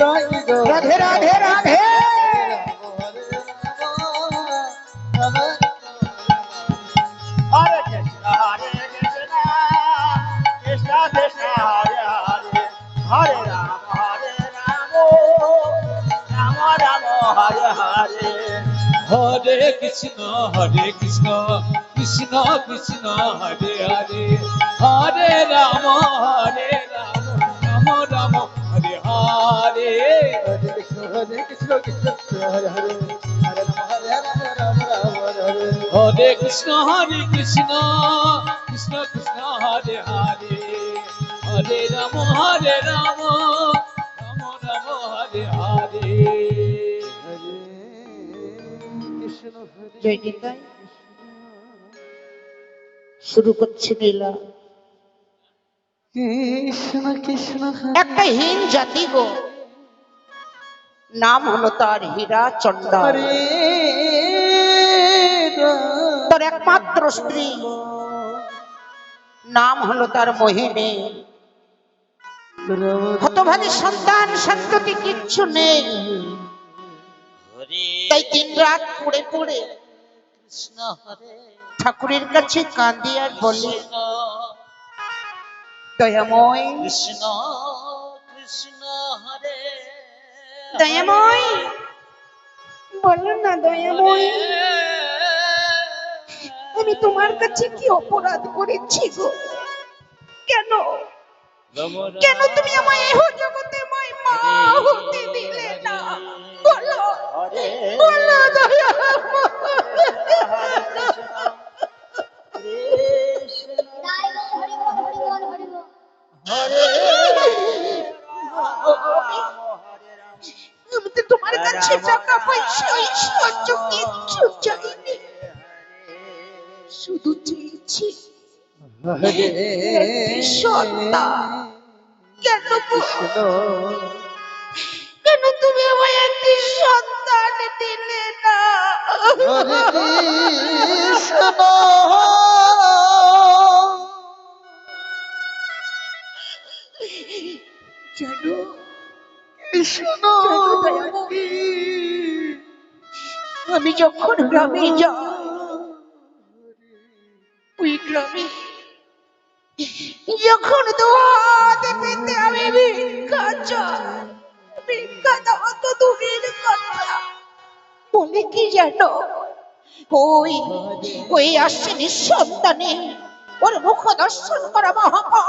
রাধে রাধে রাধে। হরে কৃষ্ণ হরে কৃষ্ণ কৃষ্ণ কৃষ্ণ, হরে হরে। হরে রাম হরে রাম। হরে কৃষ্ণ হরে হরে হরে রাম হরে রাম রাম রাম হরে হরে হরে কৃষ্ণ কৃষ্ণ কৃষ্ণ হরে হরে। হরে রাম হরে রাম রাম রাম হরে হরে। হরে কৃষ্ণ হরে জয় নিতাই শুরু করছে লীলা কৃষ্ণ কৃষ্ণ একটা হীন জাতি গো। নাম হলো তার হীরা চন্ডা তার একমাত্র স্ত্রী। নাম হলো তার মোহিনী। হতভাগী সন্তান সন্ততি কিচ্ছু নেই। তাই দিন রাত পড়ে পড়ে কৃষ্ণ ঠাকুরের কাছে কাঁদি আর বলি কৃষ্ণ। দয়াময় কৃষ্ণ কৃষ্ণ দয়াময়। বলো না দয়াময় আমি তোমার কাছে কি অপরাধ করেছি গো? কেন? কেন তুমি আমায় এহ জগতে মাই মা হতে দিলে না? বলো হরে বলো দয়া কৃষ্ণ। তাই বল হরি কাছে টাকা পয়সা ঐশ্বর্য কিচ্ছু চাইনি শুধু চেয়েছি সন্তান কেন কেন তুমি আমায় একটি সন্তান দিলে না? জানো আমি যখন গ্রামে যাই, ওই গ্রামে যখন পেতে আমি ভিক্ষা চাই, ভিক্ষা দেওয়া তো দূরের কথা। বলে কি জানো ওই ওই আসেনি সন্তানে ওর মুখ দর্শন করা মহাপাপ।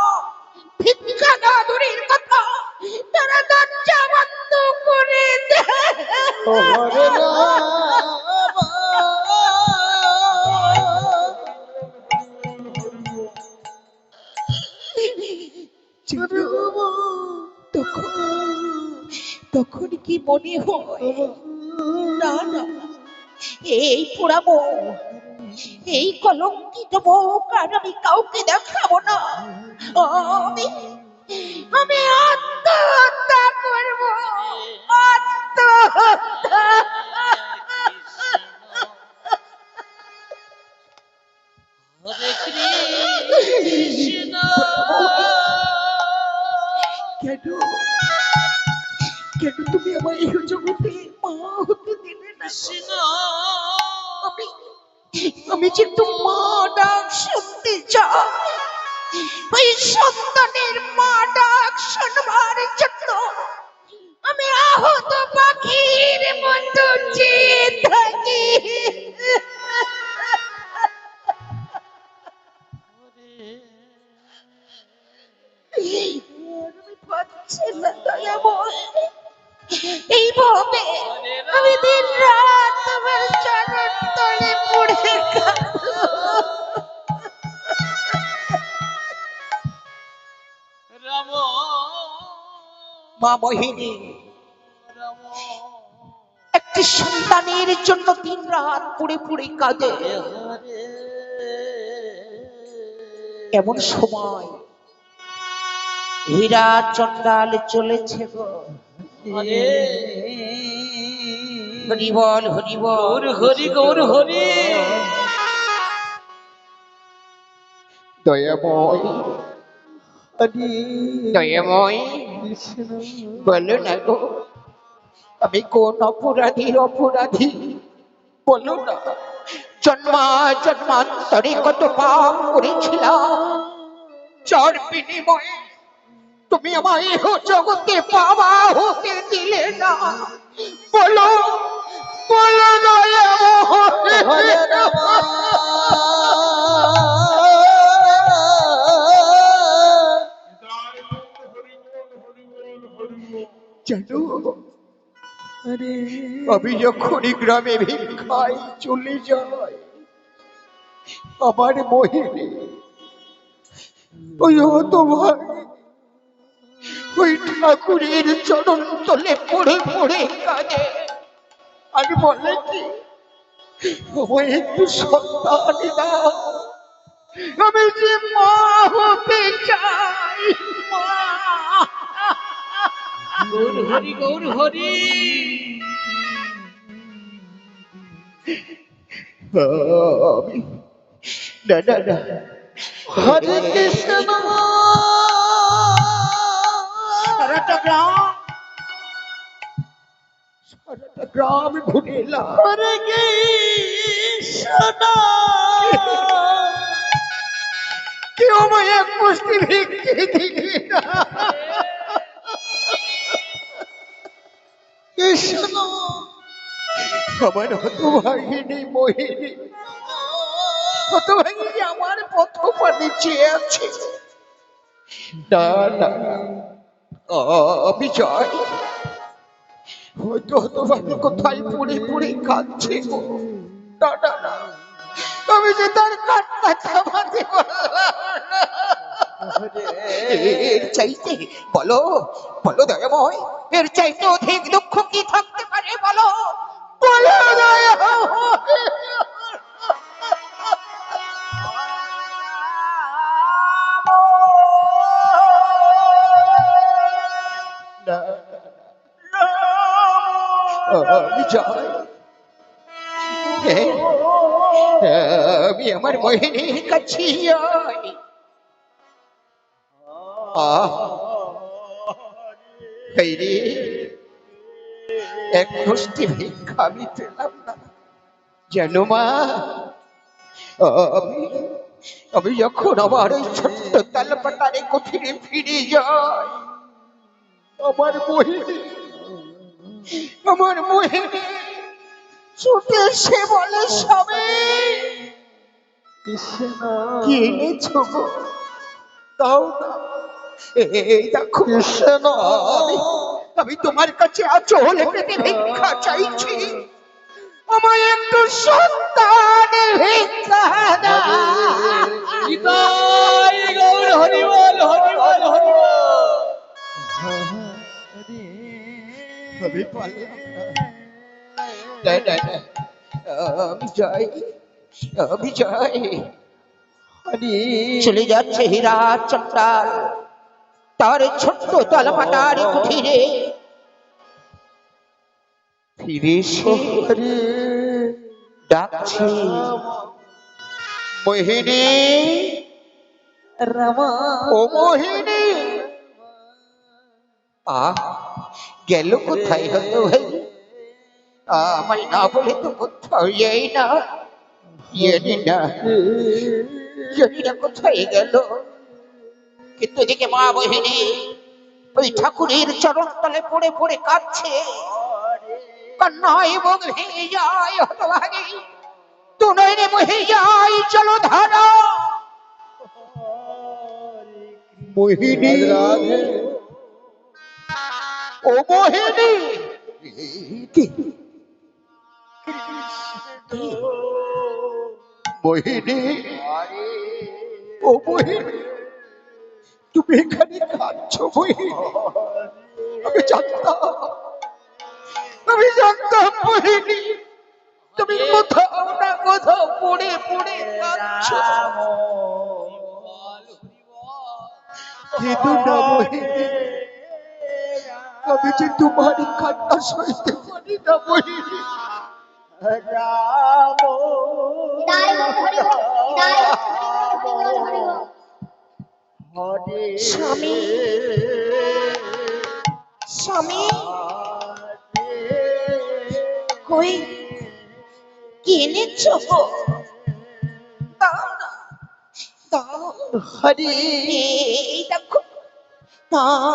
ভিক্ষা দেওয়া দূরের তারা দরজা বন্ধ করে তখন তখন কি মনে হয়? না না এই পোড়াবো এই কলঙ্কিত মুখ আর আমি কাউকে দেখাবো না। আমি আমি আত্মহত্যা করব। আত্মহত্যা হরে কৃষ্ণ। কেন কেন তুমি আমার এই জগতে মা হতে দিলে না কৃষ্ণ। আমি আমি যে মা ডাক শুনতে চাই ওই সন্তানের মা ডাক শুনবার জন্য আমি আহত মোহিনী একটি সন্তানের জন্য দিন রাত পড়ে পড়ে কাঁদে। এমন সময় হীরা চন্ডাল চলেছে গো। হরে হরিবল হরিবল। গৌর হরি গৌর হরি। দয়াময় দয়াময়। বলো না গো। আমি কোন অপরাধীর অপরাধী? বলো না। জন্মা জন্মান্তরে কত পাপ করেছিলাম। যার বিনিময়ে তুমি আমায় এহ জগতে পাওয়া হতে দিলে না। বলো বলো হরে জানো? হরে আমি যখনই গ্রামে ভিক্ষায় চলে যাই আমার মোহিনী ওই হতভাগ ওই ঠাকুরের চরণ তলে পড়ে পড়ে কাঁদে। আমি বলে কি একটু সন্তান দাও আমি যে মা হতে চাই মা। গৌর হরি গৌর হরি। না না না। হরে কৃষ্ণ গ্রাম সারাটা গ্রাম ঘুরে এলাম। হরে কৃষ্ণ কেউ আমায় এক মুষ্টি ভিক্ষে দিলি না। কৃষ্ণ আমার হতভাগিনী মোহিনী। হতভাগিনী আমার পথ পানি চেয়ে আছে। বিজয় হয়তো হতভাগী কোথায় পড়ে পড়ে কাঁদছে গো। না আমি যে তার কান্না থামাতে পারলাম। এর চাইতে বলো বলো দয়াময় এর চাইতে অধিক দুঃখ কি থাকতে পারে বলো? বলো আমি যাই আমি আমার মোহিনীর কাছে যাই এক মুষ্টি ভিক্ষা আমি পেলাম না। জানো মা আমি আমি যখন আমার ওই ছোট্ট তালপাতারে কঠিনে ফিরে যাই আমার মোহিনী আমার মোহিনী ছুটে সে বলে সবে কি এনেছো গো? দাও না। এই দেখো আমি আমি তোমার কাছে আচল পেতে ভিক্ষা চাইছি। আমায় একটু সন্তান ভিক্ষা দাও। নিতাই গৌর হরিবল হরিবল হরিবল আমি পারলাম না না না আমি যাই আমি যাই চলে যাচ্ছে হীরা চট্টাল তার ছোট্ট তলমাটার কুঠিরে। ফিরে এসে ডাকছে। মোহিনী ও মোহিনী। আহ গেল কোথায় হতো ভাই? আমার না বলে তো কোথাও যাই না জানি না। জানি না কোথায় গেল। কিন্তু এদিকে মা বহিনী ওই ঠাকুরের চরণ তলে পড়ে পড়ে কাঁদছে। কান্নায় এবং ভেঙে যায় হতভাগী তু বহে যায় চলো ধারা। মোহিনী। ও মোহিনী। কি? মোহিনী। ও মোহিনী। তুমি এখানে কাঁদছো মোহিনী আমি জানতাম আমি জানতাম মোহিনী তুমি কোথাও না কোথাও পড়ে পড়ে কাঁদছো কিন্তু না মোহিনী আমি যে তোমার কান্না সইতে পারি না নিতাই গৌর হরিবল স্বামী। স্বামী। কই? কি হরি।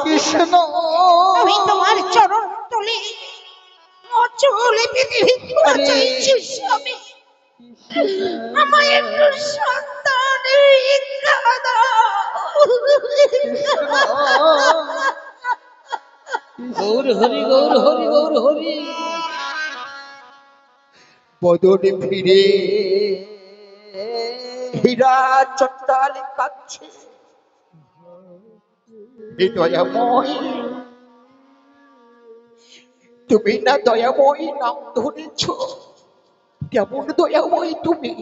কৃষ্ণ। আমি তোমার চরণ তলে অচলে চাইছি স্বামী। আমায় একটু সন্তান ভিক্ষা দাও গৌর হরি গৌর হরি গৌর হরি। বদনে ফিরে হীরা চট্টালে দয়াময় তুমি না দয়াময় নাম ধরেছ। কেমন দয়াময় তুমি?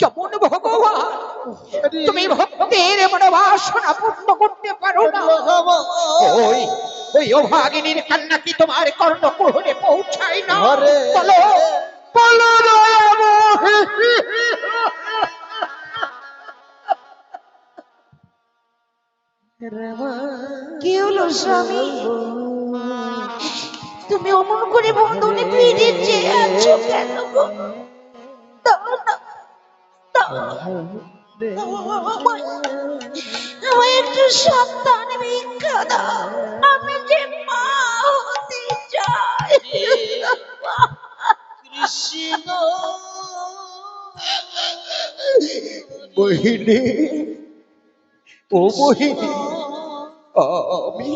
কেমন ভগবান তুমি ভক্তের মনোবাসনা পূর্ণ করতে পারো না। ওই ওই অভাগিনীর কান্না কি তোমার পৌঁছায় না? বলো বলো কি হলো স্বামী? তুমি অমন করে বন্ধনে ফিরে চেয়ে আছো কেন গো? দাও আমি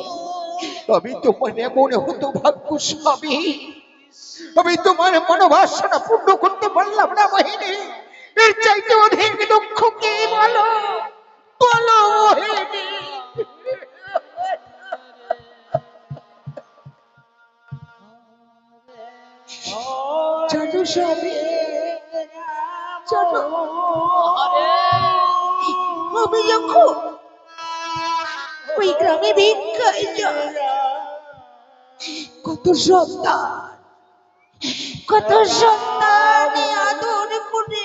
আমি তোমার এমন হতো ভাগ্য স্বামী আমি তোমার মনোবাসনা পূর্ণ করতে পারলাম না, বহিনী। এর চাইতে অধিক দুঃখ কি বলো? বলো আমি যখন ওই গ্রামে ভিক্ষায় যাই, কত সন্তান, কত সন্তানে আদর করে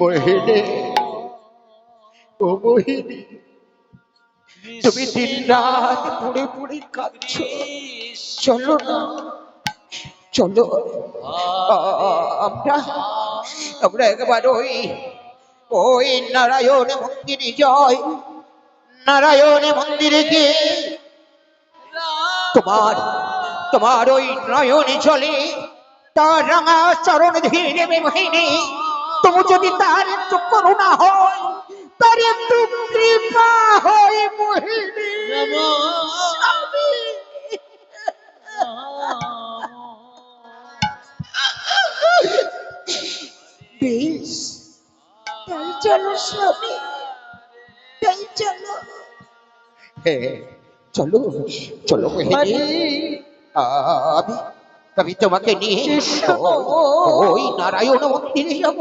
মোহিনী ও মোহিনী তুমি দিন রাত পড়ে পড়ে কাঁদছ। চলো না চলো। আমরা আমরা একবার ওই ওই নারায়ণ মন্দিরে যাই। নারায়ণ মন্দিরে গিয়ে তোমার তোমার ওই নয়নে চলে তার রাঙা চরণ ধীরে মোহিনী তুমি যদি তার একটু করুণা হয় তার একটু কৃপা হয় মোহিনী। বেশ তাই চলো স্বামী তাই চলো। চলো চলো আমি আমি তোমাকে নিয়ে ওই নারায়ণ মন্দিরে যাব।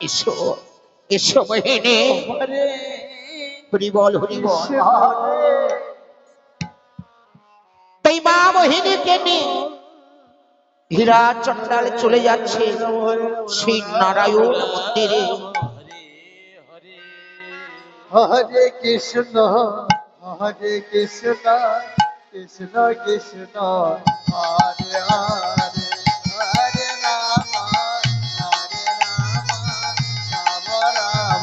এসো এসো মোহিনী। হরি বল হরি বল তাই মা মোহিনীকে নিয়ে হীরা চন্ডাল চলে যাচ্ছে সেই নারায়ণ মন্দিরে। হরে কৃষ্ণ হরে কৃষ্ণ কৃষ্ণ কৃষ্ণ হরে হরে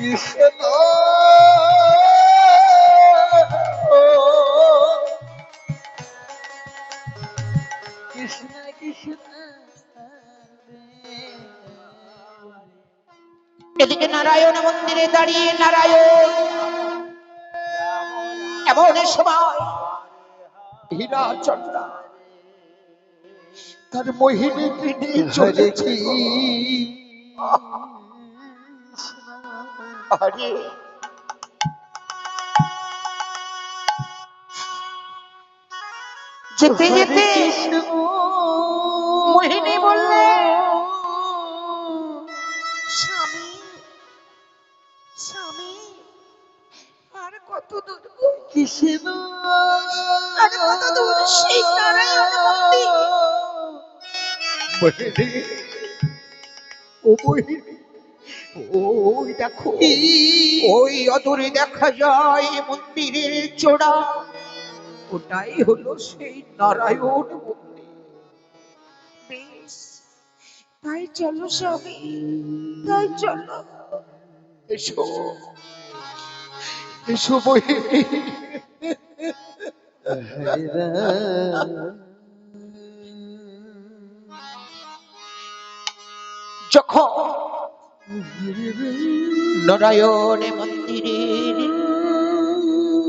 কৃষ্ণ এদিকে নারায়ণ মন্দিরে দাঁড়িয়ে নারায়ণ এমন সময় হীরা চন্দ্রা তার হরে চলেছে আরে। যেতে যেতে মোহিনী বললে স্বামী স্বামী আর কত দূর? কৃষ্ণ আর কত দূর? সেই নারায়ণ মন্দির। মোহিনী ও মোহিনী। ওই দেখো ওই অদূরে দেখা যায় মন্দিরের চূড়া। ওটাই হলো সেই নারায়ণ মন্দির। বেশ তাই চলো স্বামী তাই চলো। এসো এসো যখন নারায়ণ মন্দিরের